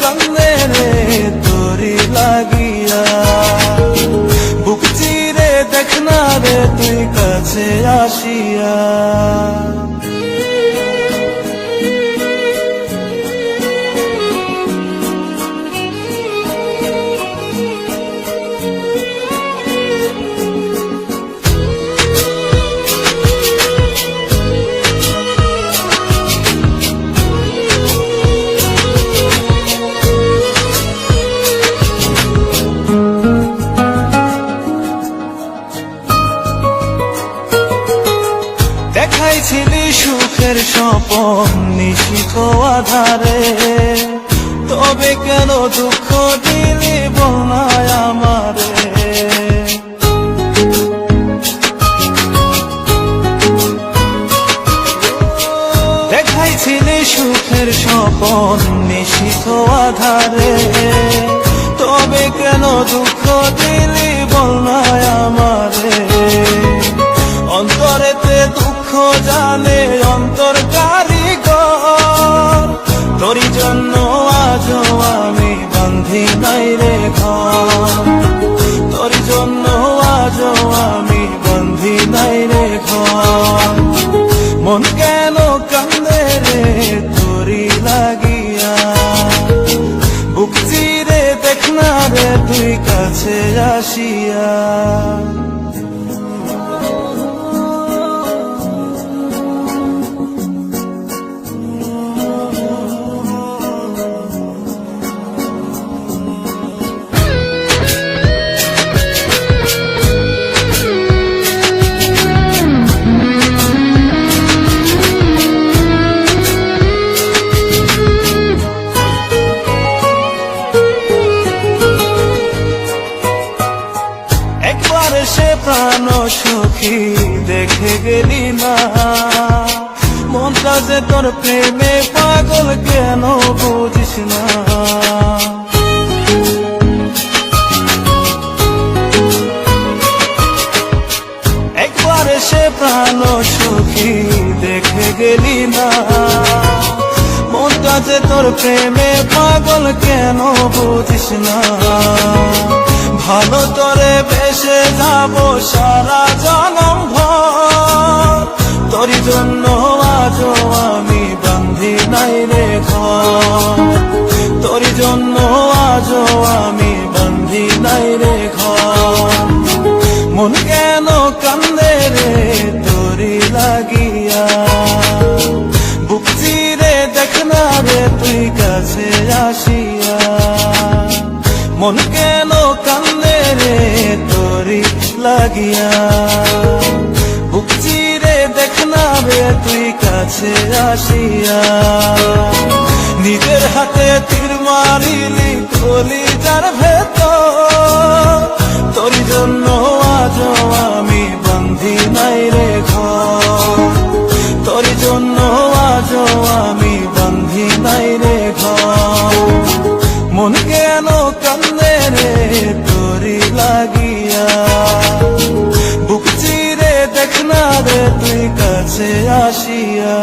কান্দে রে তোরি লাগিয়া। বুক চিরে দেখ না রে তুই কাছে আসিয়া। আধারে। তবে কেন দুঃখ দিলি বনায় আমারে? সুখের স্বপন নিশিত আধারে। তবে কেন দুঃখ দিলি বনায় আমারে? অন্তরেতে দুঃখ জানে আজও আমি বান্ধি নাই রে ঘর। তোর জন্য আজও আমি বান্ধি নাই রে মন কেন কান্দে রে তোরি লাগিয়া? বুক চিরে দেখ না রে তুই কাছে আসিয়া। প্রাণ সুখী দেখে গেলি না। মনটা যে তোর প্রেমে পাগল কেন বুঝিস না। একবার সে প্রাণ সুখী দেখে গেলি না। মনটা যে তোর প্রেমে পাগল কেন বুঝিস না। ভালো তোরে বেসে যাব সারা জনম ভর। তোর জন্য আজও আমি বান্ধি নাই রে ঘর। তোর জন্য আজও আমি বান্ধি নাই রে ঘর। মন কেন কান্দে রে তোরি লাগিয়া? বুক চিরে রে তুই কাছে আসিয়া। মন কেন কান্দে রে তোরি লাগিয়া। বুক চিরে দেখ না রে তুই কাছে আসিয়া। নিজের হাতে তীর মারিলি কলি যার ভেতর কাছে আসিয়া